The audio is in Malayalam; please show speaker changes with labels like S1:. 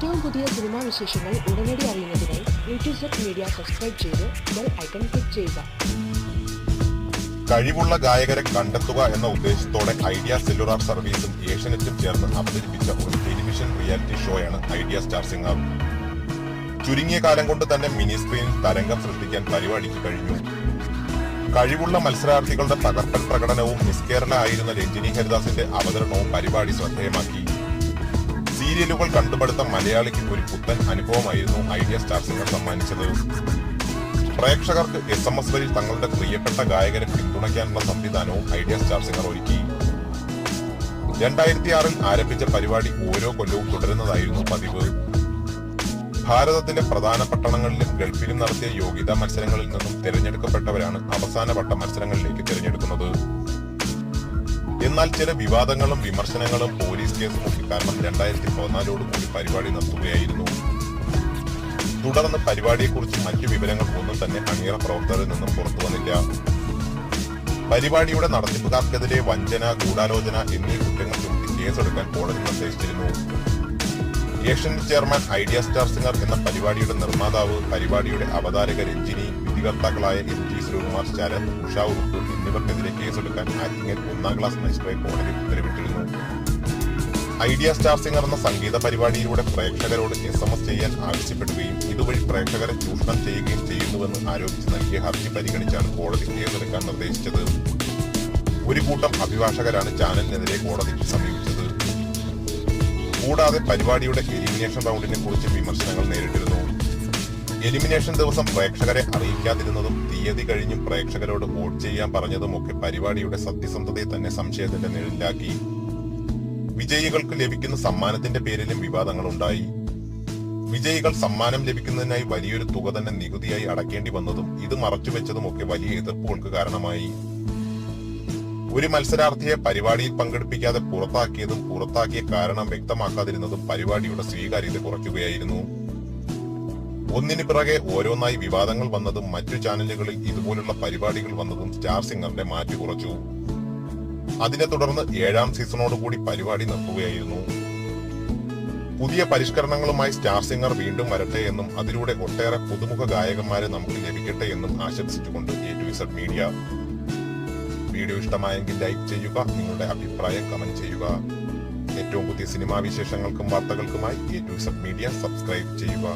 S1: പുതിയ സിനിമാ വിശേഷങ്ങൾ ഉടനടി അറിയുന്നതിനായി യൂട്യൂബ് സെറ്റ് മീഡിയ സബ്സ്ക്രൈബ് ചെയ്ത് ബെൽ ഐക്കൺ ക്ലിക്ക് ചെയ്യുക.
S2: കഴിവുള്ള ഗായകരെ കണ്ടെത്തുക എന്ന ഉദ്ദേശത്തോടെ ഐഡിയ സെല്ലുലാർ സർവീസും ഏഷ്യനെറ്റും ചേർന്ന് അവതരിപ്പിച്ച ഒരു ടെലിവിഷൻ റിയാലിറ്റി ഷോയാണ് ഐഡിയ സ്റ്റാർ സിംഗർ. ചുരുങ്ങിയ കാലം കൊണ്ട് തന്നെ മിനി സ്ക്രീനിൽ തരംഗം സൃഷ്ടിക്കാൻ പരിപാടിക്ക് കഴിഞ്ഞു. കഴിവുള്ള മത്സരാർത്ഥികളുടെ തകർപ്പൻ പ്രകടനവും നിസ്കേരള ആയിരുന്ന രഞ്ജിനി ഹരിദാസിന്റെ അവതരണവും പരിപാടി ശ്രദ്ധേയമാക്കി. സീരിയലുകൾ കണ്ടുപടുത്ത മലയാളിക്ക് ഒരു പുത്തൻ അനുഭവമായിരുന്നു ഐഡിയ സ്റ്റാർ സിംഗർ സമ്മാനിച്ചത്. പ്രേക്ഷകർക്ക് എസ് എം എസ് വഴി തങ്ങളുടെ പ്രിയപ്പെട്ട ഗായകരെ പിന്തുണയ്ക്കാനുള്ള സംവിധാനവും ഐഡിയ സ്റ്റാർ സിംഗർ ഒരുക്കി. രണ്ടായിരത്തി ആറിൽ ആരംഭിച്ച പരിപാടി ഓരോ കൊല്ലവും തുടരുന്നതായിരുന്നു പതിവ്. ഭാരതത്തിലെ പ്രധാന പട്ടണങ്ങളിലും ഗൾഫിലും നടത്തിയ യോഗ്യതാ മത്സരങ്ങളിൽ നിന്നും തിരഞ്ഞെടുക്കപ്പെട്ടവരാണ് അവസാന വട്ട മത്സരങ്ങളിലേക്ക് തിരഞ്ഞെടുക്കുന്നത്. എന്നാൽ ചില വിവാദങ്ങളും വിമർശനങ്ങളും പോലീസ് കേസ് ഒക്കെ കാരണം രണ്ടായിരത്തി പതിനാലോടുകൂടി പരിപാടി നിർത്തുകയായിരുന്നു തുടർന്ന് പരിപാടിയെക്കുറിച്ച് മറ്റു വിവരങ്ങൾ ഒന്നും തന്നെ അണിയറ പ്രവർത്തകരിൽ നിന്നും പുറത്തു വന്നില്ല. പരിപാടിയുടെ നടത്തിപ്പുകാർക്കെതിരെ വഞ്ചന ഗൂഢാലോചന എന്നീ കുറ്റങ്ങൾ ചുമത്തി കേസെടുക്കാൻ കോടതി നിർദ്ദേശിച്ചിരുന്നു. Asian chairman Idea star singer എന്ന പരിപാടിയുടെ നിർമ്മാതാവ് പരിപാടിയുടെ അവതാരക രഞ്ജിനി വിധികർത്താക്കളായ എസ് ജി ശ്രീകുമാർ ശരത് ഉഷ ഉറുപ്പ് എന്നിവർക്കെതിരെ കേസെടുക്കാൻ ആറ്റിങ്ങൽ ഒന്നാം ക്ലാസ് മജിസ്ട്രേറ്റ് കോടതി ഉത്തരവിട്ടിരുന്നു. ഐഡിയ സ്റ്റാർ സിംഗർ എന്ന സംഗീത പരിപാടിയിലൂടെ പ്രേക്ഷകരോട് എസ് എം എസ് ചെയ്യാൻ ആവശ്യപ്പെടുകയും ഇതുവഴി പ്രേക്ഷകരെ ചൂഷണം ചെയ്യുകയും ചെയ്യുന്നുവെന്ന് ആരോപിച്ച് നൽകിയ ഹർജി പരിഗണിച്ചാണ് കോടതി കേസെടുക്കാൻ നിർദ്ദേശിച്ചത്. ഒരു കൂട്ടം അഭിഭാഷകരാണ് ചാനലിനെതിരെ കോടതിക്ക് സമീപിച്ചത്. കൂടാതെ പരിപാടിയുടെ എലിമിനേഷൻ റൗണ്ടിനെ കുറിച്ച് വിമർശനങ്ങൾ നേരിട്ടിരുന്നു. എലിമിനേഷൻ ദിവസം പ്രേക്ഷകരെ അറിയിക്കാതിരുന്നതും തീയതി കഴിഞ്ഞും പ്രേക്ഷകരോട് വോട്ട് ചെയ്യാൻ പറഞ്ഞതും ഒക്കെ പരിപാടിയുടെ സത്യസന്ധതയെ തന്നെ സംശയത്തിന്റെ നിഴലിലാക്കി. വിജയികൾക്ക് ലഭിക്കുന്ന സമ്മാനത്തിന്റെ പേരിലും വിവാദങ്ങൾ ഉണ്ടായി വിജയികൾ സമ്മാനം ലഭിക്കുന്നതിനായി വലിയൊരു തുക തന്നെ നികുതിയായി അടക്കേണ്ടി വന്നതും ഇത് മറച്ചുവെച്ചതും ഒക്കെ വലിയ എതിർപ്പുകൾക്ക് കാരണമായി. ഒരു മത്സരാർത്ഥിയെ പരിപാടിയിൽ പങ്കെടുപ്പിക്കാതെ പുറത്താക്കിയതും പുറത്താക്കിയ കാരണം വ്യക്തമാക്കാതിരുന്നതും പരിപാടിയുടെ സ്വീകാര്യത കുറയ്ക്കുകയായിരുന്നു. ഒന്നിനു പിറകെ ഓരോന്നായി വിവാദങ്ങൾ വന്നതും മറ്റു ചാനലുകളിൽ ഇതുപോലുള്ള പരിപാടികൾ വന്നതും സ്റ്റാർ സിംഗറിന്റെ മാറ്റി കുറച്ചു. അതിനെ തുടർന്ന് ഏഴാം സീസണോടുകൂടി പരിപാടി നിർത്തുകയായിരുന്നു. പുതിയ പരിഷ്കരണങ്ങളുമായി സ്റ്റാർ സിംഗർ വീണ്ടും വരട്ടെ എന്നും അതിലൂടെ ഒട്ടേറെ പുതുമുഖ ഗായകന്മാരെ നമുക്ക് ലഭിക്കട്ടെ എന്നും ആശംസിച്ചുകൊണ്ട് A to Z media. Video ഇഷ്ടമായെങ്കിൽ ലൈക്ക് ചെയ്യുക നിങ്ങളുടെ അഭിപ്രായം കമന്റ് ചെയ്യുക. ഏറ്റവും പുതിയ സിനിമാ വിശേഷങ്ങൾക്കും വാർത്തകൾക്കുമായി A to Z media subscribe ചെയ്യുക.